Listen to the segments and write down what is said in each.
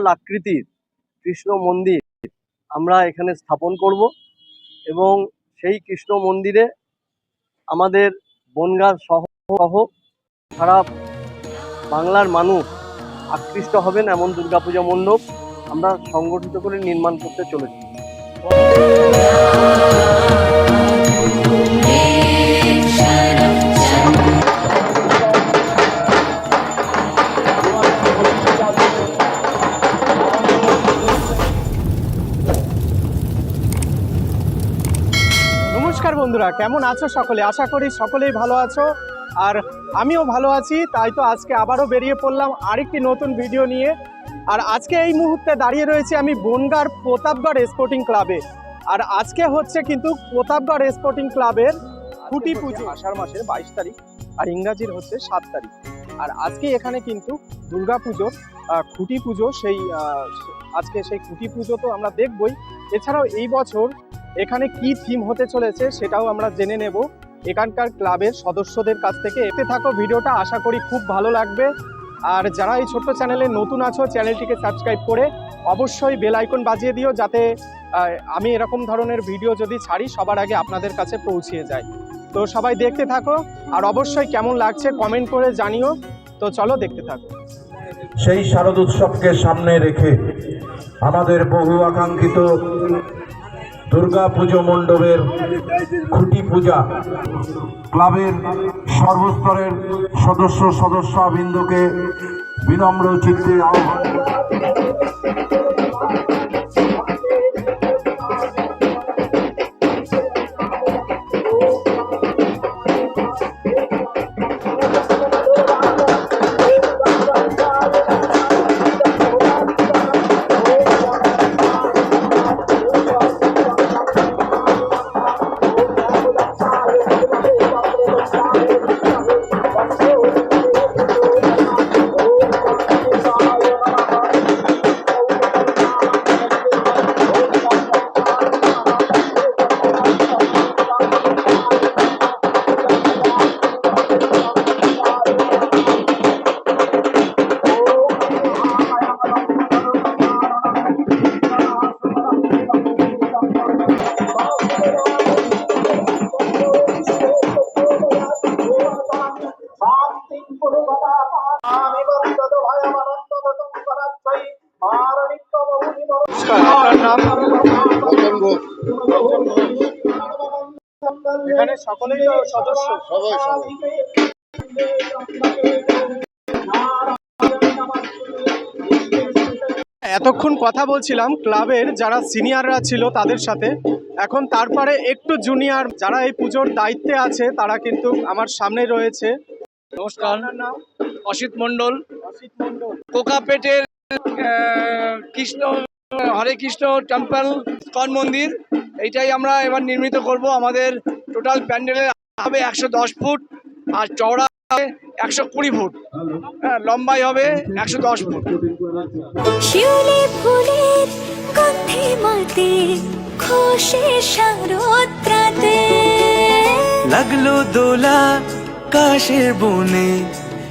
বিশাল আকৃতির কৃষ্ণ মন্দির আমরা এখানে স্থাপন করব এবং সেই কৃষ্ণ মন্দিরে আমাদের বনগাঁ সহ সহ সারা বাংলার মানুষ আকৃষ্ট হবেন এমন দুর্গাপূজা মণ্ডপ আমরা সংগঠিত করে নির্মাণ করতে চলেছি। বন্ধুরা কেমন আছো সকলে? আশা করি সকলেই ভালো আছো। আর আমিও ভালো আছি তাই তো আজকে আবারও বেরিয়ে পড়লাম আরেকটি নতুন ভিডিও নিয়ে। আর আজকে এই মুহূর্তে দাঁড়িয়ে রয়েছে আমি বনগার প্রতাপগড় স্পোর্টিং ক্লাবে আর আজকে হচ্ছে কিন্তু প্রতাপগড় স্পোর্টিং ক্লাবের খুঁটি পুজো। আষাঢ় মাসের বাইশ তারিখ আর ইংরাজির হচ্ছে সাত তারিখ। আর আজকে এখানে কিন্তু দুর্গা পুজোর খুঁটি পুজো সেই আজকে সেই খুঁটি পুজো তো আমরা দেখবই। এছাড়াও এই বছর এখানে কি থিম হতে চলেছে সেটাও আমরা জেনে নেব। এখানকার ক্লাবের সদস্যদের কাছ থেকে এতে থাকো ভিডিওটা, আশা করি খুব ভালো লাগবে। আর যারা এই ছোট্ট চ্যানেলে নতুন আছো চ্যানেলটিকে সাবস্ক্রাইব করে অবশ্যই বেল আইকন বাজিয়ে দিও যাতে আমি এরকম ধরনের ভিডিও যদি ছাড়ি, সবার আগে আপনাদের কাছে পৌঁছিয়ে যায়। তো সবাই দেখতে থাকো, আর অবশ্যই কেমন লাগছে কমেন্ট করে জানিও। তো চলো দেখতে থাকো। সেই শারদ উৎসবকে সামনে রেখে আমাদের বহু আকাঙ্ক্ষিত দুর্গা পুজো মণ্ডপের খুঁটি পূজা ক্লাবের সর্বস্তরের সদস্য সদস্যবৃন্দকে বিনম্র চিত্রে আহ্বান এখানে সকলেই সদস্য। এতক্ষণ কথা বলছিলাম ক্লাবের যারা সিনিয়ররা ছিল তাদের সাথে। এখন তারপরে একটু জুনিয়র যারা এই পুজোর দায়িত্বে আছে তারা কিন্তু আমার সামনে রয়েছে। নমস্কার। অসিত মন্ডল কোকাপেটের কৃষ্ণ হরে কৃষ্ণ টেম্পল স্কন মন্দির। এইটাই আমরা এবার নির্মিত করব। আমাদের টোটাল প্যান্ডেলের হবে একশো দশ ফুট আর চওড়া হবে একশো কুড়ি ফুট। হ্যাঁ লম্বাই হবে একশো দশ ফুট। শিউলি ফুলের গন্ধে মাতে খুশি লাগল দোলা কাশের বনে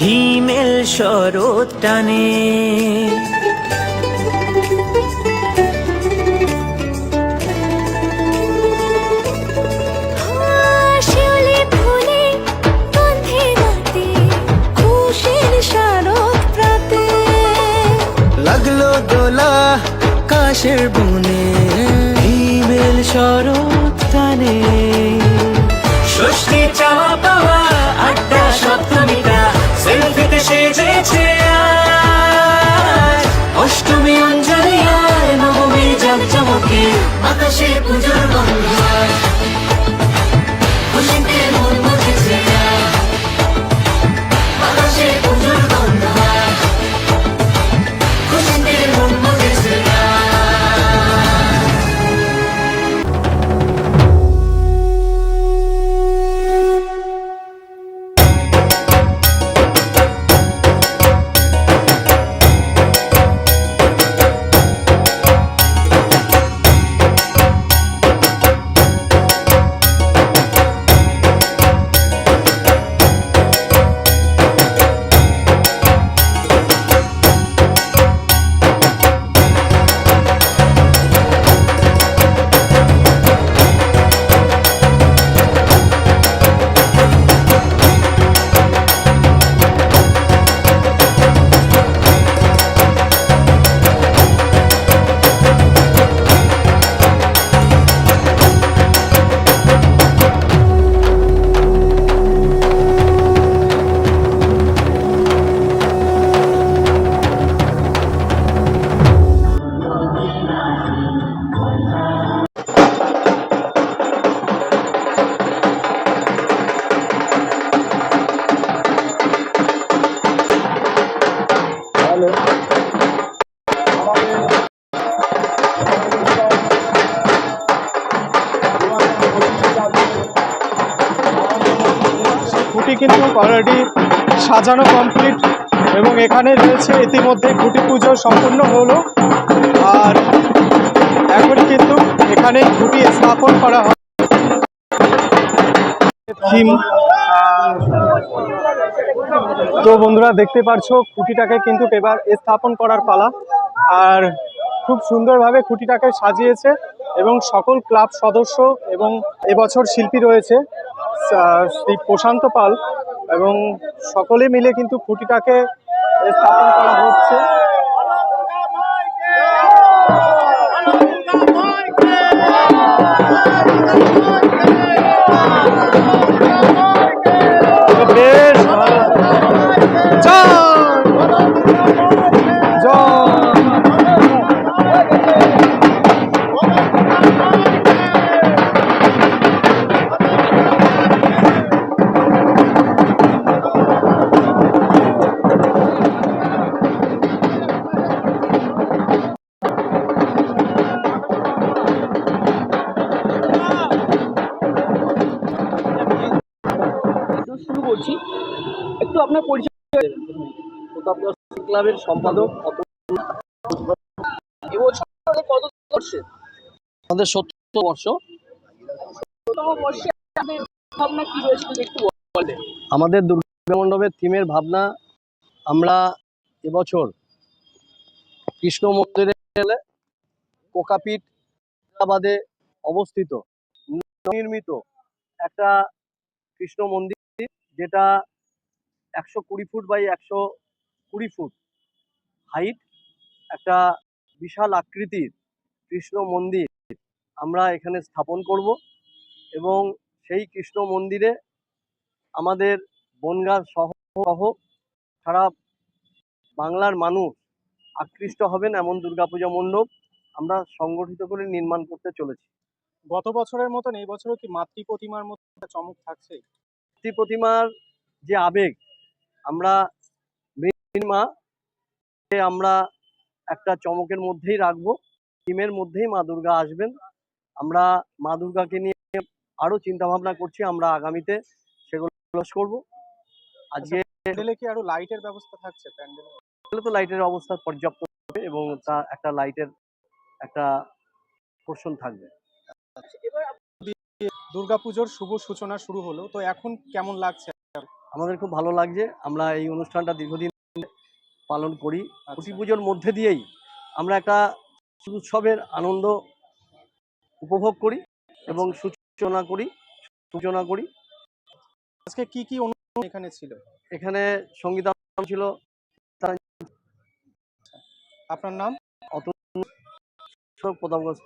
হিমেল শরৎ টানে। লাগল দোলা কাশের বনে হিমেল শরৎ টানে। ষষ্ঠী চাওয়া আকাশে অলরেডি সাজানো কমপ্লিট এবং এখানে রয়েছে ইতিমধ্যে খুঁটি পুজো সম্পূর্ণ হলো। আর এখন কিন্তু এখানে খুঁটি স্থাপন করা হয়। তো বন্ধুরা দেখতে পারছ, খুঁটিটাকে কিন্তু এবার স্থাপন করার পালা। আর খুব সুন্দরভাবে খুঁটিটাকে সাজিয়েছে এবং সকল ক্লাব সদস্য এবং এবছর শিল্পী রয়েছে শ্রী প্রশান্ত পাল। এবং সকলে মিলে কিন্তু খুঁটিটাকে স্থাপন করা হচ্ছে। আপনার পরিচয় ক্লাবের সম্পাদক এবছর কত করছে আমাদের সত্তর বর্ষ। আমাদের দুর্গা মণ্ডপের থিমের ভাবনা আমরা এবছর কৃষ্ণ মন্দিরে গেলে কোকাপীঠ হায়দ্রাবাদে অবস্থিত নির্মিত একটা কৃষ্ণ মন্দির যেটা একশো কুড়ি ফুট বাই একশো কুড়ি ফুট হাইট একটা বিশাল আকৃতির কৃষ্ণ মন্দির আমরা এখানে স্থাপন করব এবং সেই কৃষ্ণ মন্দিরে আমাদের বনগাঁ সহ সহ সারা বাংলার মানুষ আকৃষ্ট হবেন এমন দুর্গাপূজা মণ্ডপ আমরা সংগঠিত করে নির্মাণ করতে চলেছি। গত বছরের মতন এই বছরও কি মাতৃ প্রতিমার মতো একটা চমক থাকছে? মূর্তি প্রতিমার যে আবেগ আমরা মা আমরা একটা চমকের মধ্যেই রাখব টিমের মধ্যেই মা দুর্গা আসবেন। আমরা মা দুর্গাকে নিয়ে আরও চিন্তা ভাবনা করছি আমরা আগামীতে সেগুলো করব। আজকে প্যান্ডেলে কি আরও লাইটের ব্যবস্থা থাকছে? প্যান্ডেলে তো লাইটের অবস্থা পর্যাপ্ত হবে এবং তা একটা লাইটের একটা পোর্শন থাকবে। দুর্গাপুজোর শুভ সূচনা শুরু হলো তো এখন কেমন লাগছে? আমাদের খুব ভালো লাগছে। আমরা এই অনুষ্ঠানটা দীর্ঘদিন পালন করি। আচ্ছা। পুজোর মধ্যে দিয়েই আমরা একটা উৎসবের আনন্দ উপভোগ করি এবং সূচনা করি সূচনা করি। আজকে কি কি অনুষ্ঠান এখানে ছিল? এখানে সংগীত ছিল। আপনার নাম? প্রতাপগঞ্জ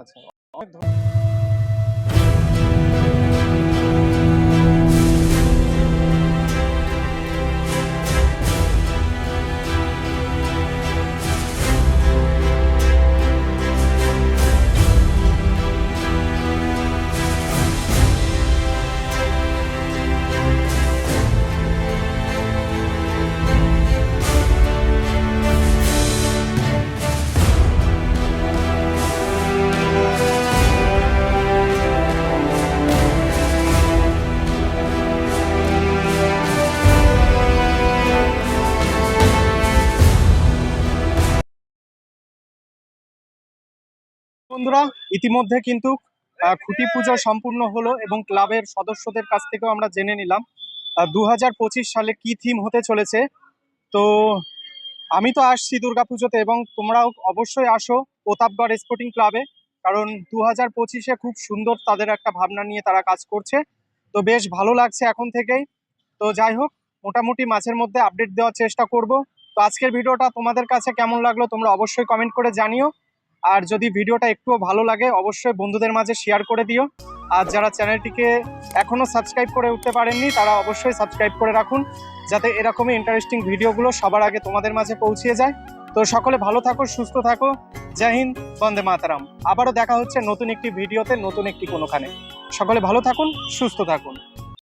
আচ্ছা অনেক ধন্যবাদ। বন্ধুরা, ইতিমধ্যে কিন্তু খুঁটি পুজো সম্পূর্ণ হলো এবং ক্লাবের সদস্যদের কাছ থেকেও আমরা জেনে নিলাম দু হাজার পঁচিশ সালে কি থিম হতে চলেছে। তো, আমি তো আসছি দুর্গাপুজোতে এবং তোমরাও অবশ্যই আসো প্রতাপগড় স্পোর্টিং ক্লাবে কারণ দু হাজার পঁচিশে খুব সুন্দর তাদের একটা ভাবনা নিয়ে তারা কাজ করছে। তো বেশ ভালো লাগছে এখন থেকেই। তো যাই হোক, মোটামুটি মাঝের মধ্যে আপডেট দেওয়ার চেষ্টা করব। তো আজকের ভিডিওটা তোমাদের কাছে কেমন লাগল তোমরা অবশ্যই কমেন্ট করে জানিও। আর যদি ভিডিওটা একটুও ভালো লাগে, অবশ্যই বন্ধুদের মাঝে শেয়ার করে দিও। আর যারা চ্যানেলটিকে এখনও সাবস্ক্রাইব করে উঠতে পারেননি, তারা অবশ্যই সাবস্ক্রাইব করে রাখুন, যাতে এরকমই ইন্টারেস্টিং ভিডিওগুলো সবার আগে তোমাদের মাঝে পৌঁছিয়ে যায়। তো সকলে ভালো থাকো, সুস্থ থাকো। জয় হিন্দ, বন্দে মাতারাম। আবারও দেখা হচ্ছে নতুন একটি ভিডিওতে, নতুন একটি কোনোখানে। সকলে ভালো থাকুন, সুস্থ থাকুন।